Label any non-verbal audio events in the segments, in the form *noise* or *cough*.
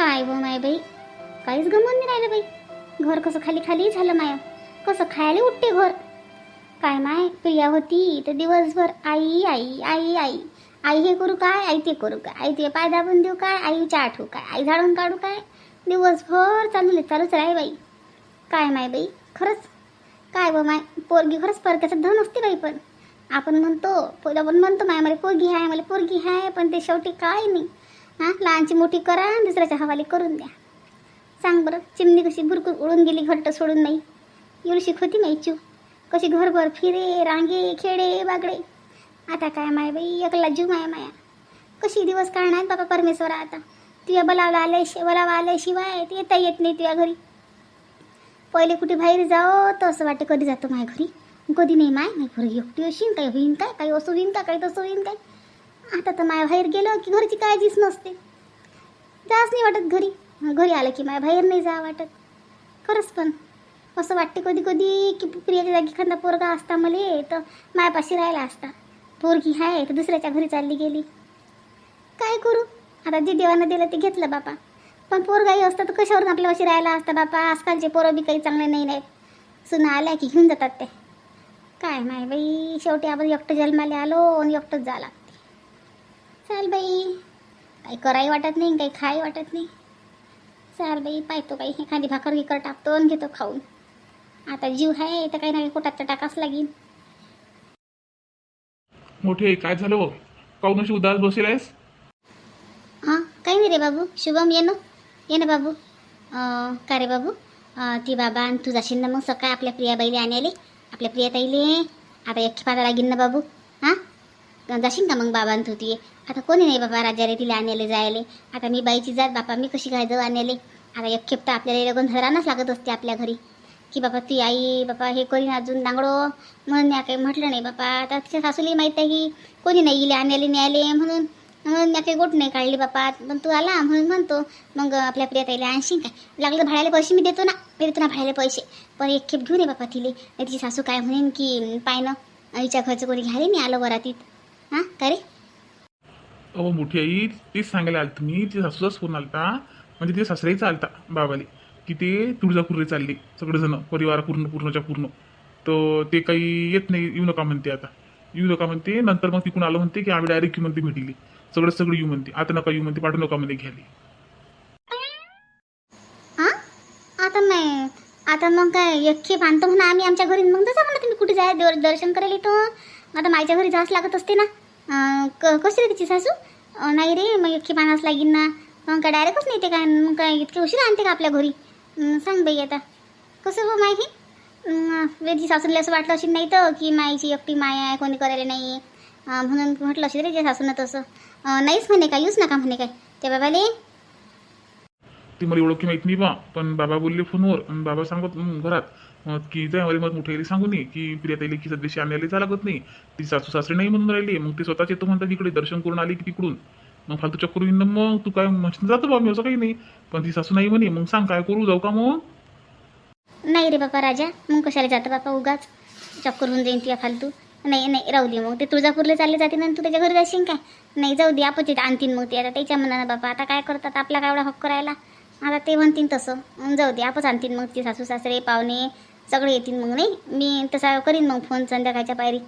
काय व माय बाई? काहीच गमन नाही राहिलं बाई. घर कसं खाली खाली झालं माया? कसं खायला उठते घर? काय माय प्रिया होती तर दिवसभर आई आई आई आई. आई हे करू काय? आई ते करू काय? आई ते पाय दाबून देऊ काय? आई आठवू काय? आई झाडून काढू काय? दिवसभर चालू चालूच राही बाई. काय माय बाई? खरंच? काय व माय? पोरगी खरंच परक्याचं धन असते बाई पण. आपण म्हणतो पहिलं आपण म्हणतो माय मला पोरगी आहे मला पोरगी आहे पण ते शेवटी काय नाही. हां लहानची मोठी करा आणि दुसऱ्याच्या हवाली करून द्या. सांग बरं चिमणी कशी भुरकून उडून गेली घट्ट सोडून नाही. एवढी होती माई कशी घरभर फिरे रांगे खेडे बागडे. आता काय माय बाई एकला जीव माया माया. कशी दिवस काढणार बाबा परमेश्वरा आता? तुझ्या बलावला आल्या बलावा आल्याशिवाय ते येता येत नाही तुझ्या घरी. पहिले कुठे बाहेर जाओ तर असं वाटतं कधी जातो माय घरी. कधी नाही माय माय घरी एकटी अशीन काही होईन काय काही असं होईन का काही तसं होईन काय. आता तर माया बाहेर गेलं की घरची काळजीच नसते. जाच नाही वाटत घरी. घरी आलं की माया बाहेर नाही जा वाटत. खरंच पण. असं वाटते कधी कधी की प्रियाच्या जागी एखादा पोरगा असता मले तर मायापाशी राहिला असता. पोरगी आहे तर दुसऱ्याच्या घरी चालली गेली. काय करू? आता जे देवानं दिलं ते घेतलं बापा. पण पोरगाही असतं तर कशावरून आपल्यापाशी राहिला असता बापा? आजकालचे पोरं बी काही चांगले नाही नाहीत. सुना आल्या की घेऊन जातात ते. काय माय बाई? शेवटी आपण एकटं जन्माला आलो आणि एकटंच झाला. चाल बाई. काही कराही वाटत नाही काही खाई वाटत नाही. चाल बाई पाहतो काही एखादी भाकर गिकर टाकतो आणि घेतो खाऊन. आता जीव आहे तर काही ना काही पोटात तर टाकाच लागेल. मोठे काय झालं हो? काऊन अशी उदास बसेल आहेस? हां काही नाही रे बाबू शुभम ये ना. ये ना बाबू. अं, का रे बाबू? अं, ती बाबा आणि तू जाशील ना मग सकाळ आपल्या प्रियाबाईले आणायले. आपल्या प्रियाताईले आता एक पाता लागीन ना बाबू. हां जाशील का मग बाबांत होती. आता कोणी नाही बाबा राजा रे तिला आणायला जायले. आता मी बाईची जात बापा मी कशी काय जाऊ आणायले आता एक खेपटा आपल्याला लगून धरानच लागत असते आपल्या घरी. की बाबा ती आई बापा हे करीन अजून दांगडो म्हणून या काही म्हटलं नाही बापा. आता तिच्या सासूली माहीत आहे की कोणी नाही गेले आणायला न्यायले म्हणून. म्हणून या काही गोट नाही काढली बापा. पण तू आला म्हणून म्हणतो मग आपल्या प्रियाताईला आणशील काय? लागलं भाड्याला पैसे मी देतो ना. मी देतो ना भाड्याला पैसे. पण एक खेप घेऊन ये बापा तिले. तिची सासू काय म्हणेन की पाय ना. आईच्या घरचं कोणी घ्यायला मी आलो वरातीत. हां का रे अहो मोठी आई तेच सांगायला आलं तुम्ही तिच्या सासूचाच फोन आलता. म्हणजे तिच्या सासऱ्याचा आलता बाबाले. की ते तुळजापूरला चालले सगळेजण. परिवार पूर्ण पूर्णच्या पूर्ण. तर ते काही येत नाही येऊ नका म्हणते आता. येऊ नका म्हणते. नंतर मग तिकडून आलं म्हणते की आम्ही डायरेक्ट येऊ म्हणते भेटीली. सगळं सगळं येऊ म्हणते. आता नका येऊ म्हणते पाठवू नका म्हणते घ्यायला. हां? आता नाही. आता मग काय एक खेप आणतो म्हणा आम्ही आमच्या घरी. मग तसं म्हणा तुम्ही कुठे जाय देव दर्शन करायला येतो. आता माझ्या घरी जावंच लागत असते ना. क कशी रे तिची सासू? नाही रे मग एक पानास लागेल ना. मग काय डायरेक्टच नाही ते काय मग काय इतकी उशीर आणते का आपल्या घरी? सांग बाई आता. कसं हो? माहिती वेदची सासूला असं वाटलं असेल नाही तर की माईची एकटी माय आहे कोणी करायला नाही. म्हणून म्हटलं असेल रे जे सासूनं तसं. नाहीच म्हणे काय यूज नका म्हणे काय. त्या बाबाले? ती मला ओळखी माहीत नाही बा. पण बाबा बोलले फोनवर आणि बाबा सांगत घरात. की जाय मला मग मोठ्या सांगू नये की प्रियाताईला की सध्याशी आणायला जा लागत नाही. ती सासू सासरे नाही म्हणून राहिली. मग ते स्वतःच येतो म्हणतात इकडे दर्शन करून आली की तिकडून. मग फालतू चक्कर येईन ना मग? तू काय म्हणशील? जातो बा मी असं काही नाही. पण ती सासू नाही म्हणे. मग सांग काय करू? जाऊ का मग? नाही रे बापा राजा. मग कशाला जातो बापा उगाच? चक्कर होऊन जाईन तुझ्या फालतू. नाही नाही राहू दे मग. ते तुळजापूरला चालले जाते ना तू त्याच्या घरी जाशील काय नाही जाऊ दे. आपण तिथे आणतीन मग ते. आता त्याच्या मनानं बापा. आता काय करतात? आपला काय एवढा हक्क राहिला? आता ते म्हणतीन तसं. मग जाऊ दे. आपच आणतीन मग ते सासू सासरे पाहुणे. सगळे येतील मग नाही? मी तसा करीन मग फोन संध्याकाळच्या पायरी.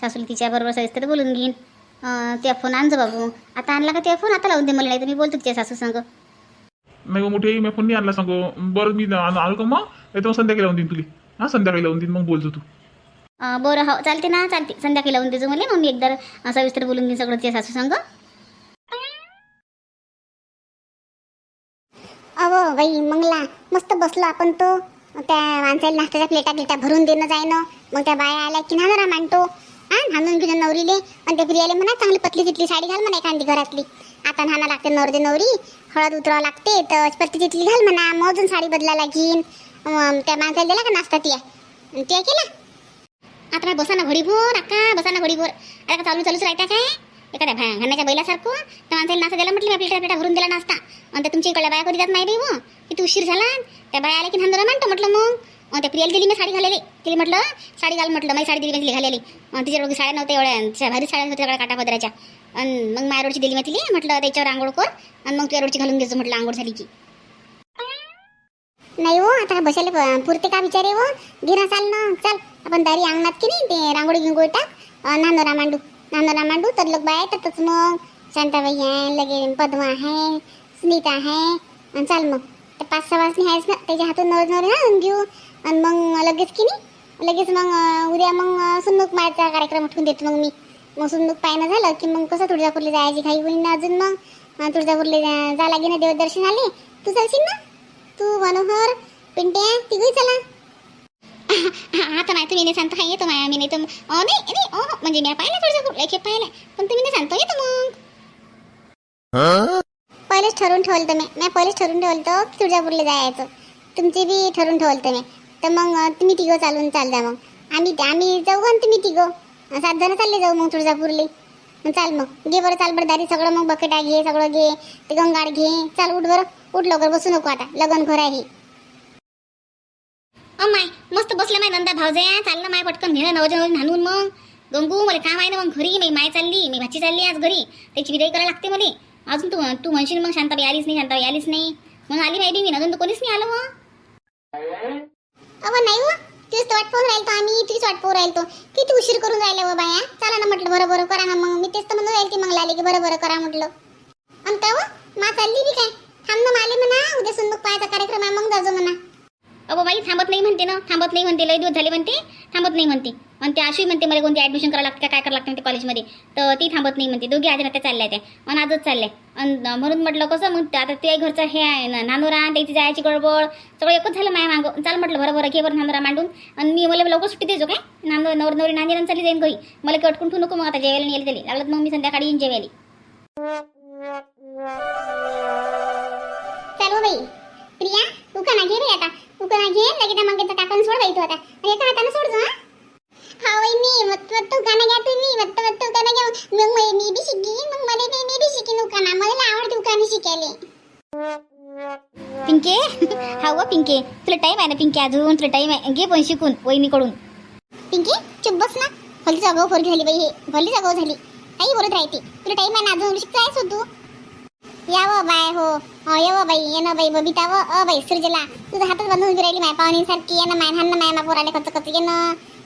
सासूला तिच्याबरोबर सविस्तर बोलून घेईन. अं, त्या फोन आणजो बाबू. मग आता आणला का त्या फोन? आता लावून दे मला नाही तर मी बोलतो तिच्या सासू संग. नाही मग मोठी मी फोन नाही आणला सांगू. बरं मी आलो आलो का मग? संध्याकाळी लावून देईन तुली. हां संध्याकाळी लावून देईन मग बोलतो तू. अं, बरं हो चालते ना चालते. संध्याकाळी लावून देजो मला मग मी एकदा अं, सविस्तर बोलून घेईन सगळं तिच्या सासू संग. अहो बाई मंगला. मस्त बसलो आपण तो. त्या माणसाला नाश्त्याच्या प्लेटा प्लेटा भरून देणं जायनं. मग त्या बाया आल्या की ना जरा मांडतो. हा हाणून घेऊन नवरीले. आणि त्या प्रियाले म्हणा चांगली पतली तिथली साडी घाल म्हणा एखादी घरातली. आता नाना लागते नवरदे नवरी. हळद उतरावं लागते तर पतली तिथली घाल म्हणा. मग अजून साडी बदलायला घेईन त्या माणसाला दिला का नाश्ता तिया? ते केला? आता बसा ना घडीभोर अक्का बसा ना घडीभोर. आता का चालू चालूच राहता काय? एखाद्या भा घाण्याच्या बैलासारखं तर माणसाला नाश्ता द्यायला म्हटलं मी प्लेटा भरून दिला नाश्ता आणि त्या तुमच्या इकडल्या बाया कधी जात नाही बाई हो किती उशीर झाला. त्या बाया आल्या की नंदरा मांडतो म्हटलं मग. मग त्या प्रियाला दिली मी साडी घालेली. तिला म्हटलं साडी घाल म्हटलं. माझी साडी दिली मी घालेली. मग तिच्या साड्या नव्हत्या एवढ्या. भारी साड्या होत्या सगळ्या काटा पदराच्या आणि मग माया रोडची दिली मी तिला. म्हटलं त्याच्यावर आंघोळ कर. आणि मग तुझ्या रोडची घालून घ्यायचं म्हटलं आंघोळ झाली की. नाही हो आता बसायला पुरते का विचारे हो गिरा चाल ना. चल आपण दारी अंगणात की नाही ते रांगोळी घेऊन टाक नांदोरा मांडू नांदोला मांडू तर लोक बाया येतातच मग. शांताबाई आहे लगे पद्मा आहे सुनीता आहे. आणि चाल मग. तर पाच सहा वाजता आहेच ना त्याच्या हातून नवर नवर आणून घेऊ. आणि मग लगेच की नाही लगेच मग उद्या मग अं, सुन्नूक कार्यक्रम उठवून देतो मग मी. मग सुन्नूक पायनं झालं की मग कसं तुळजापूरला जायची काही होईल ना अजून मग? तुळजापूरला जा लागे ना देवदर्शन आले. तू चालशील ना? तू मनोहर पिंट्या तिघही चला. आता नाही तुम्ही नाही हा येतो माया मी नाही तर नाही नाही ओ म्हणजे मी पाहिलं तुळजापूर खेप पाहिलं पण तुम्ही नाही येतो मग. पहिलेच ठरवून ठेवलं मी. मी पहिलेच ठरवून ठेवलं की तुळजापूरला जायचं. तुमची बी ठरवून ठेवलं मी. तर मग तुम्ही तिघं चालून चाल जा मग. आम्ही आम्ही जाऊ आणि तुम्ही तिघं. सात जण चालले जाऊ मग तुळजापूरले. चाल मग. घे बरं चाल बरं दारी सगळं मग बकेटा घे सगळं घे ते गंगाड घे. चाल उठ बरं. उठ लवकर बसू नको आता. लगन घर आहे. माय मस्त बसलं माय नंदा भावजया चाललं माय पटकन घेणं नवजन नवजन हाणून मग. गंगू मला काम आहे ना मग घरी. मी माय चालली मी भाची चालली आज घरी. त्याची विदाई करायला लागते मला. अजून तू तू म्हणशील मग शांताबाई आलीच नाही शांताबाई आलीच नाही. मग आली माहिती मी अजून तर कोणीच नाही आलं मग. अव नाही हो. तीच वाट पाहून राहिलो आम्ही तीच वाट पाहून राहिलो किती उशीर करून राहिलं व हो बाया. चला ना म्हटलं बरं बरं करा ना मग. मी तेच तर म्हणून राहिली मग लाले की बरोबर करा म्हटलं. आणि का हो मा चालली बी काय. थांब ना माले म्हणा. उद्या सुंदूक पाहायचा कार्यक्रम आहे मग जाजो म्हणा. अबो बाई थांबत नाही म्हणते ना. थांबत नाही म्हणते लय दिवस झाले म्हणते. थांबत नाही म्हणते. आणि ते अशी म्हणते मला कोणती ॲडमिशन करावं लागतं का काय करावं लागतं म्हणते कॉलेजमध्ये तर ती थांबत नाही म्हणते. दोघी आज त्या चालल्या त्या. आणि आजच चालल्या. आणि म्हणून म्हटलं कसं मग आता ते घरचं हे आहे ना नानोरा त्याची जायची गडबड सगळं एकच झालं माया मागं. चाल म्हटलं बरं बरं घे बरं नानोरा मांडून. आणि मी मला लवकर सुट्टी देतो काय? नांदो नवर नवरी नांदेर चालली जाईन घरी. मला काही अटकून ठेवू नको मग आता जेवायला नेली गेली लागलं तर मग मी संध्याकाळी येईन जेवायला. चालू हो बाई. प्रिया उकाना घे बाई आता. उकाना घे लगे त्या मग टाकून सोड बाई तू आता. आणि एका हाताने सोड जा हा. वय मी मत मत उकाना घ्या तुम्ही. मत मत तू उकाना घ्या मग मी मी बी शिकी मग मला बी मी बी शिकीन उकाना मला आवडते उकाना शिकायला. पिंके? *laughs* हा व पिंके. तुला टाइम आहे ना पिंके अजून तुला टाइम आहे. घे पण शिकून वहिनीकडून. पिंकी चुप बस ना. भलीच अगाऊ पोरगी झाली बाई हे. भलीच अगाऊ झाली. काही बोलत राहते. तुला टाइम आहे ना अजून शिकतायस हो तू? या व बाय हो. हो ये व बाई ये ना बाई बबिता व अ बाई सुरजला तुझं हातच बांधून उभी राहिली माय पाहुणीसारखी. ये ना माय हान ना माय मा पोराले कच कच ये ना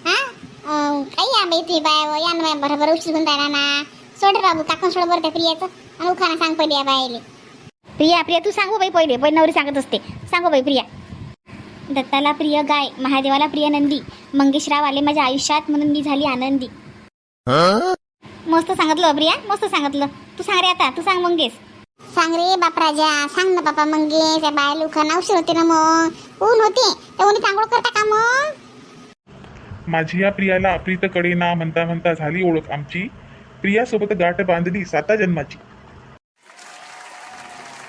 हा? अं, काही या बाई तुम्ही बाय व या ना माय बरोबर उशीर घेऊन राहिला ना. सोड रे बाबू काकून सोड बरं त्या प्रियाचं. आणि उखाना सांग पहिले या बायले प्रिया प्रिया तू सांगू बाई पहिले. पहिले नवरी सांगत असते. सांगू बाई प्रिया. दत्ताला प्रिय गाय महादेवाला प्रिय नंदी. मंगेशराव आले माझ्या आयुष्यात म्हणून मी झाली आनंदी. मस्त सांगितलं प्रिया मस्त सांगितलं. तू सांग रे आता तू सांग मंगेश. सांग रे बापराजा सांग ना बापा मंगे त्या बायला उखाना उशीर होते ना मग. ऊन होते त्या उन्ही चांगलं करता का मग? माझी या प्रियाला प्रीतकडे ना म्हणता म्हणता झाली ओळख आमची. प्रियासोबत गाठ बांधली साता जन्माची.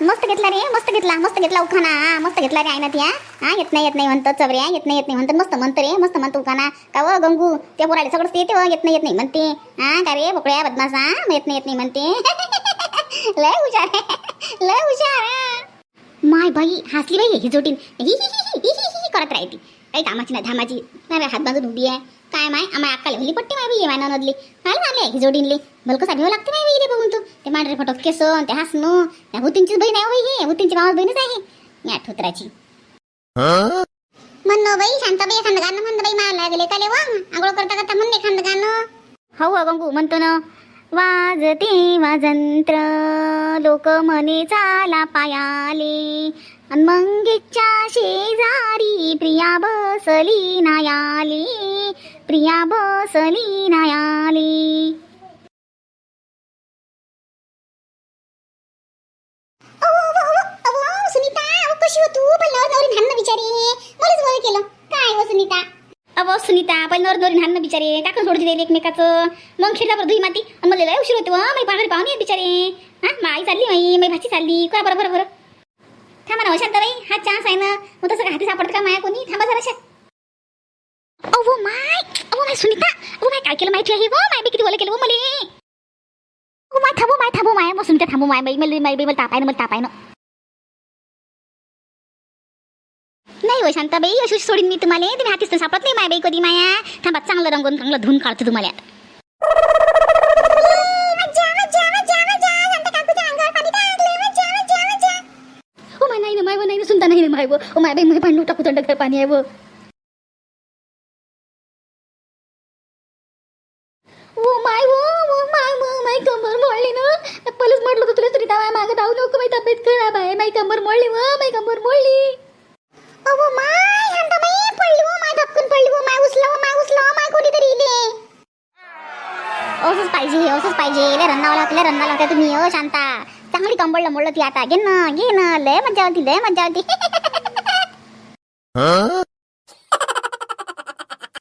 मस्त घेतला रे मस्त घेतला मस्त घेतला उखाना. हा, मस्त घेतला रे ना त्या. हा येत नाही येत नाही म्हणतं चवऱ्या येत नाही येत नाही म्हणतं. मस्त म्हणतं रे मस्त म्हणतो उखाना. का व गंगू त्या पोराला सगळं येते व येत नाही येत नाही म्हणते. हा का रे बोकड्या बदमासा मग येत नाही येत नाही म्हणते. *laughs* लय हुशार आहे, लय हुशार हा. माय बाई हसली बाई ही जोटीन. ही ही ही ही ही ही करत राहते काही कामाची नाही धामाची. नाही हात बांधून उभी आहे. काय माय? आम्हा अक्काला भली पट्टी माय बाई माय नदली काय झाले ही जोडीनले भलकसा भेव लागते माय बाई बघून तू. ते मांढरे फटक केस ते हसणं. त्या भूतींचीच बहीण आहे हो बाई हे. भूतींची मामा बहीणच आहे. मी आठवतराची म्हण न बाई शांताबाई एखादं गाणं म्हण बाई मला लागले का वा आंघोळ करता करता म्हणणे एखादं गाणं. हो हो गंगू म्हणतो ना. वाजते वाजंत्र. लोक म्हणे चाला पायाले. अन मंगेच्या शेजारी प्रिया बसली नायाली. प्रिया बसली नायाली. सुनीता कशी हो तू? पण नवर नवरी धान्न बिचारी मलाच बरं केलं. काय हो सुनीता? अहो सुनीता पण नवर नवरी ना बिचारे. टाकून सोडून दिले एकमेकाचं. मग खेळला बरं धुई माती आणि मला लय उशीर होतो मी पाहुणे पाहुणे आहेत बिचारे. हा? माई चालली माई. माई भाची चालली. का बरं बरं बरं? थांबा ना हो, शांताबाई. हा चान्स आहे ना. मग तसं हाती सापडतं का माया कोणी? थांबा जराशा. अहो माय. अहो माय सुनीता. अहो माय काय केलं माहिती आहे? वो माय बी किती बोला केलं वो मले. ओ माय थांबू माय थांबू माय. मग सुनीता थांबू माय बाई. मला माय बाई मला तापाय ना मला तापाय ना. होय शांताबाई अशी सोडीन मी तुम्हाला. तुम्ही हातीच तर सापडत नाही मायबाई कधी माया. थांबा चांगलं रंगून चांगलं धुवून काढतो तुम्हाला. नाही माय नाही सुनता नाही माय ओ माय बाई मध्ये पाणी टाकू थंड घर पाणी आहे रन्नावला होते रन्नावला होत्या. तुम्ही हो शांता. चांगली कंबळलं मोडलं ती आता. घे ना घे ना. लय मज्जा होती लय मज्जा होती *laughs*